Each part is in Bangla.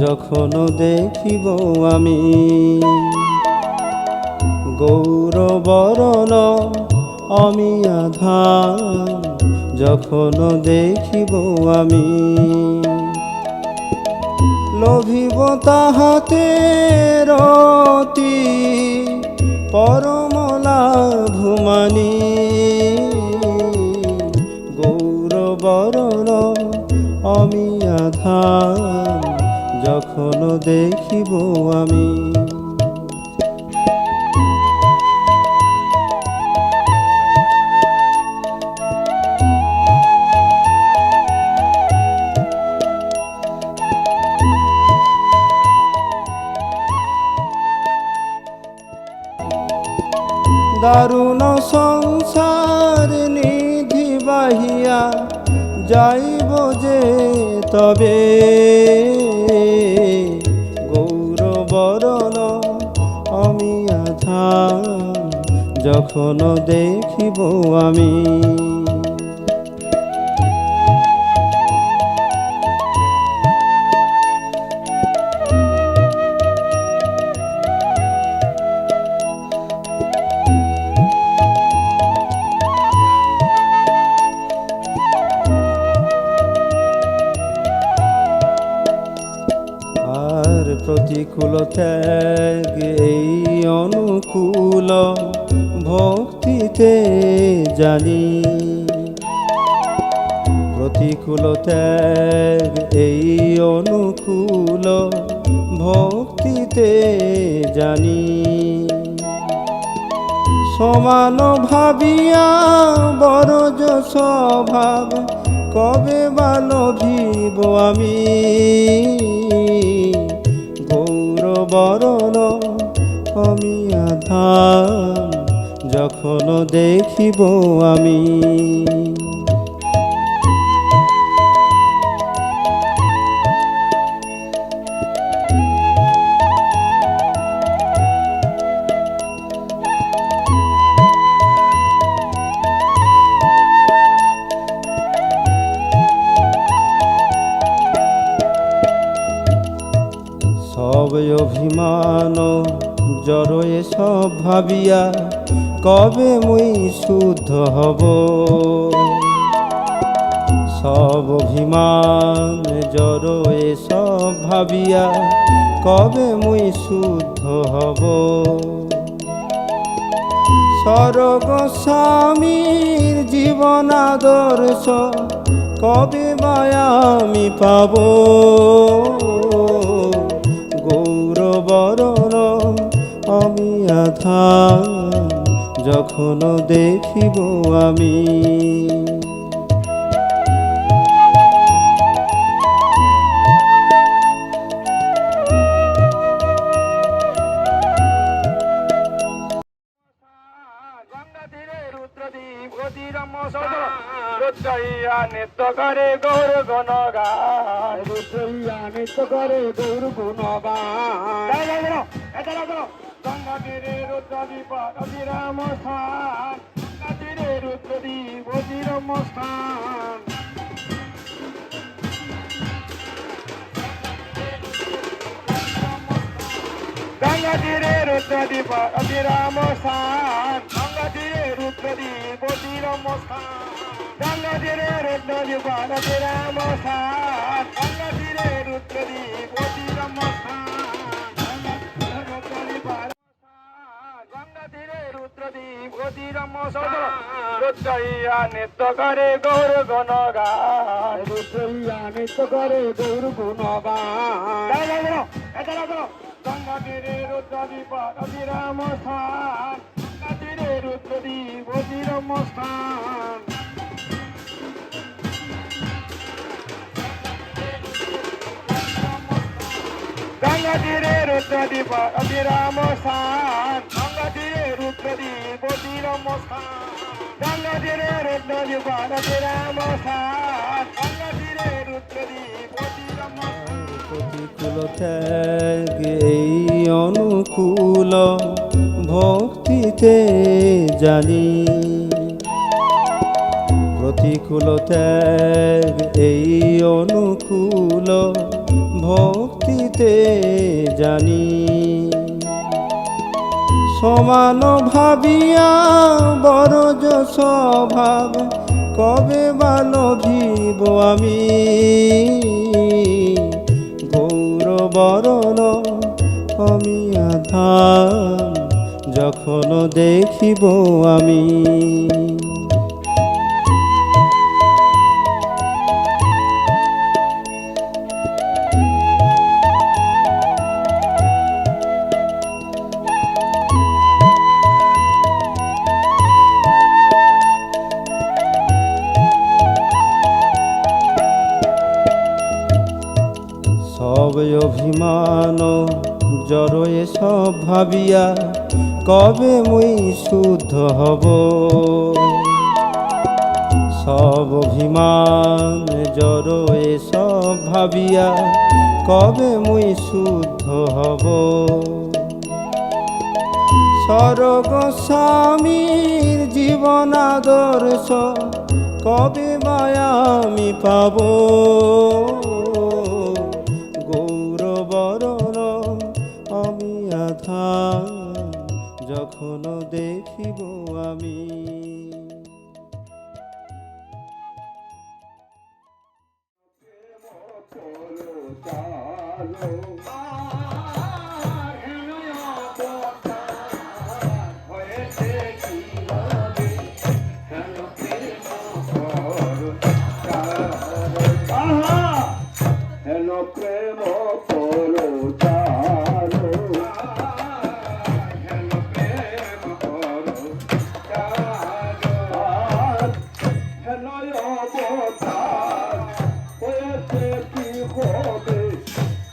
যখন দেখিব আমি গৌরবরণ আমি আধাম যখন দেখিব আমি লভিব তাহাতে দেখিব আমি। দারুণ সংসার নিধি বাহিয়া যাইব যে তবে। আধাম যখন দেখিব আমি আর প্রতিকূল ত্যাগ, এই অনুকূল ভক্তিতে জানি। প্রতিকূল ত্যাগ, এই অনুকূল ভক্তিতে জানি। সমান ভাবিয়া বড় স্বভাব, কবে বা লোভিব আমি? গৌরবরণ আমি আধা যখন দেখিব আমি। সব অভিমান জড়য়ে সব ভাবিয়া কবে মুই শুদ্ধ হব? সব অভিমান জড়য়ে সব ভাবিয়া কবে মুই শুদ্ধ হব? স্বর্গ স্বামীর জীবন আদর্শ কবে বা আমি পাব? গৌরবরণ আমি আধা যখন দেখিব আমি। অতিরম্য রুদ্রইয়া নৃত্য করে গৌর গণ গান রুদ্রইয়া নৃত্য করে গৌর গুণ গান গঙ্গা তীরে রুদ্রদীপ অতিরাম স্থান। গঙ্গা রুদ্রদীপ অতিরম্য স্থান। গঙ্গা রুদ্রদীপ অতিরাম স্থান। রুদ্রদীপ অতিরম স্থান গঙ্গা তীরে স্থান গঙ্গা তীরে স্থান গঙ্গা তীরে রুদ্রদীপ অতিরম রুদ্রইয়া নৃত্য করে গৌর গণ গান রুদ্রইয়া নৃত্য করে গৌর গুণ গান গঙ্গা তীরে রুদ্রদীপ অতিরাম স্থান গঙ্গা তীরে রুদ্রদীপ অতিরম স্থান গঙ্গা তীরে রুদ্রদীপ অতিরাম স্থান গঙ্গা তীরে রুদ্রদীপ অতিরম স্থান গঙ্গা তীরে রুদ্রদীপ অতিরাম স্থান গঙ্গা তীরে রুদ্রদীপ অতিরম স্থান প্রতিকূল অনুকূল ভক্তিতে জানি। প্রতিকূল ত্যাগ, এই অনুকূল ভক্তিতে জানি। সমান ভাবিয়া বরজ স্বভাব, কবে বালভিব আমি? গৌরবরণ আমি আধাম যখন দেখিব আমি। সব অভিমান জড়য়ে সব ভাবিয়া কবে মুই শুদ্ধ হব? সব অভিমান জড়য়ে সব ভাবিয়া কবে মুই শুদ্ধ হব? স্বর্গ স্বামীর জীবন আদর্শ কবে মায়া আমি পাব? হেন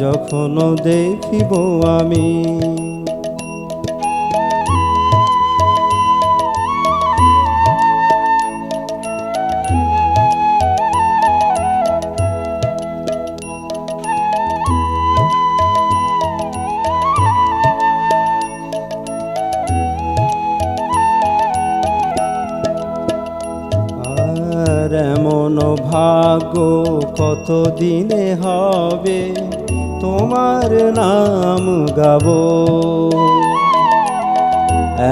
যখন দেখিব আমি। এমন ভাগ্য কত দিনে হবে? তোমার নাম গাব।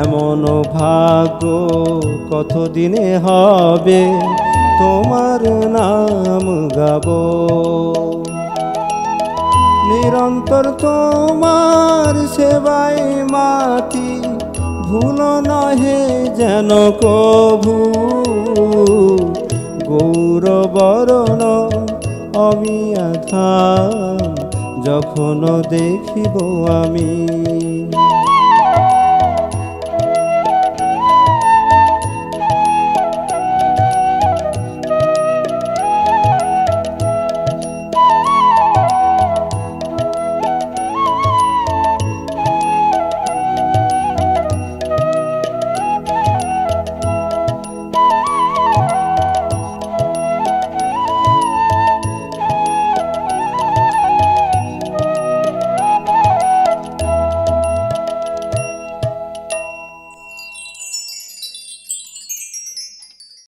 এমন ভাগ্য কত দিনে হবে? তোমার নাম গাব। নিরন্তর তোমার সেবায় মাতি ভুল নহে যেন কভু। গৌরবরণ আমি আধাম যখন দেখিব আমি।